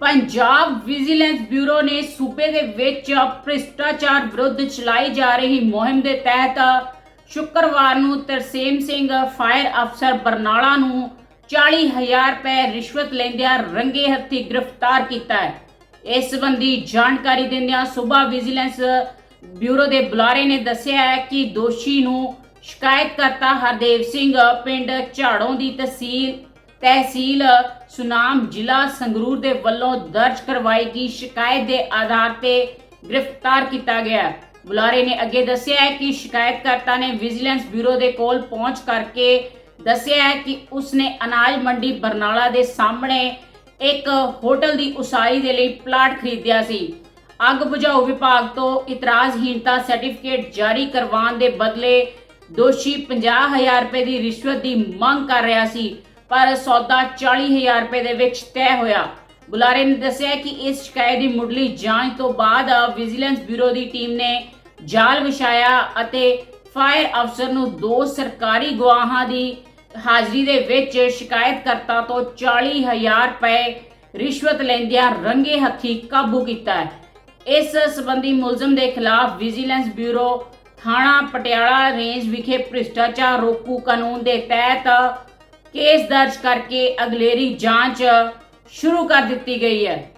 Punjab vigilance bureau ਨੇ ਸੂਬੇ ਦੇ ਵਿੱਚ ਭ੍ਰਿਸ਼ਟਾਚਾਰ ਵਿਰੁੱਧ ਚਲਾਈ ਜਾ ਰਹੀ ਮੁਹਿੰਮ ਦੇ ਤਹਿਤ ਸ਼ੁੱਕਰਵਾਰ ਨੂੰ ਤਰਸੇਮ ਸਿੰਘ, ਫਾਇਰ ਅਫਸਰ ਬਰਨਾਲਾ ਨੂੰ 40000 ਰੁਪਏ ਰਿਸ਼ਵਤ ਲੈਂਦਿਆਂ ਰੰਗੇ ਹੱਥੀ ਗ੍ਰਿਫਤਾਰ ਕੀਤਾ ਹੈ। ਇਸ ਸੰਬੰਧੀ ਜਾਣਕਾਰੀ ਦਿੰਦਿਆਂ ਸੂਬਾ ਵਿਜੀਲੈਂਸ ਬਿਊਰੋ ਦੇ ਬੁਲਾਰੇ ਨੇ ਦੱਸਿਆ ਹੈ ਕਿ ਦੋਸ਼ੀ ਨੂੰ ਸ਼ਿਕਾਇਤਕਰਤਾ ਹਰਦੇਵ ਸਿੰਘ, ਪਿੰਡ ਝਾੜੋਂ ਦੀ ਤਹਿਸੀਲ ਤਹਿਸੀਲ ਸੁਨਾਮ ਜ਼ਿਲ੍ਹਾ ਸੰਗਰੂਰ ਦੇ ਵੱਲੋਂ ਦਰਜ ਕਰਵਾਈ ਗਈ ਸ਼ਿਕਾਇਤ ਦੇ ਆਧਾਰ ਤੇ ਗ੍ਰਿਫਤਾਰ ਕੀਤਾ ਗਿਆ ਬੁਲਾਰੇ ਨੇ ਅੱਗੇ ਦੱਸਿਆ ਹੈ ਕਿ ਸ਼ਿਕਾਇਤਕਰਤਾ ਨੇ ਵਿਜੀਲੈਂਸ ਬਿਊਰੋ ਦੇ ਕੋਲ ਪਹੁੰਚ ਕਰਕੇ ਦੱਸਿਆ ਹੈ ਕਿ ਉਸਨੇ ਅਨਾਜ ਮੰਡੀ ਬਰਨਾਲਾ ਦੇ ਸਾਹਮਣੇ ਇੱਕ ਹੋਟਲ ਦੀ ਉਸਾਰੀ ਦੇ ਲਈ ਪਲਾਟ ਖਰੀਦਿਆ ਸੀ। ਅੱਗ ਬੁਝਾਊ ਵਿਭਾਗ ਤੋਂ ਇਤਰਾਜ਼ਹੀਣਤਾ ਸਰਟੀਫਿਕੇਟ ਜਾਰੀ ਕਰਵਾਉਣ ਦੇ ਬਦਲੇ ਦੋਸ਼ੀ 50000 ਰੁਪਏ ਦੀ ਰਿਸ਼ਵਤ ਦੀ ਮੰਗ ਕਰ ਰਿਹਾ ਸੀ। ਪਰ ਸੌਦਾ 40000 ਰੁਪਏ ਦੇ ਵਿੱਚ ਤੈਅ ਹੋਇਆ। ਬੁਲਾਰੇ ਨੇ ਦੱਸਿਆ ਕਿ ਇਸ ਸ਼ਿਕਾਇਤ ਦੀ ਮੁੱਢਲੀ ਜਾਂਚ ਤੋਂ ਬਾਅਦ ਵਿਜੀਲੈਂਸ ਬਿਊਰੋ ਦੀ ਟੀਮ ਨੇ ਜਾਲ ਵਿਛਾਇਆ ਅਤੇ ਫਾਇਰ ਅਫਸਰ ਨੂੰ ਦੋ ਸਰਕਾਰੀ ਗਵਾਹਾਂ ਦੀ ਹਾਜ਼ਰੀ ਦੇ ਵਿੱਚ ਸ਼ਿਕਾਇਤਕਰਤਾ ਤੋਂ 40000 ਰੁਪਏ ਰਿਸ਼ਵਤ ਲੈਂਦਿਆਂ ਰੰਗੇ ਹੱਥੀ ਕਾਬੂ ਕੀਤਾ ਹੈ। ਇਸ ਸਬੰਧੀ ਮੁਲਜ਼ਮ ਦੇ ਖਿਲਾਫ ਵਿਜੀਲੈਂਸ ਬਿਊਰੋ ਥਾਣਾ ਪਟਿਆਲਾ ਰੇਂਜ ਵਿਖੇ ਭ੍ਰਿਸ਼ਟਾਚਾਰ ਰੋਕੂ ਕਾਨੂੰਨ ਦੇ ਤਹਿਤ ਕੇਸ ਦਰਜ ਕਰਕੇ ਅਗਲੇਰੀ ਜਾਂਚ ਸ਼ੁਰੂ ਕਰ ਦਿੱਤੀ ਗਈ ਹੈ।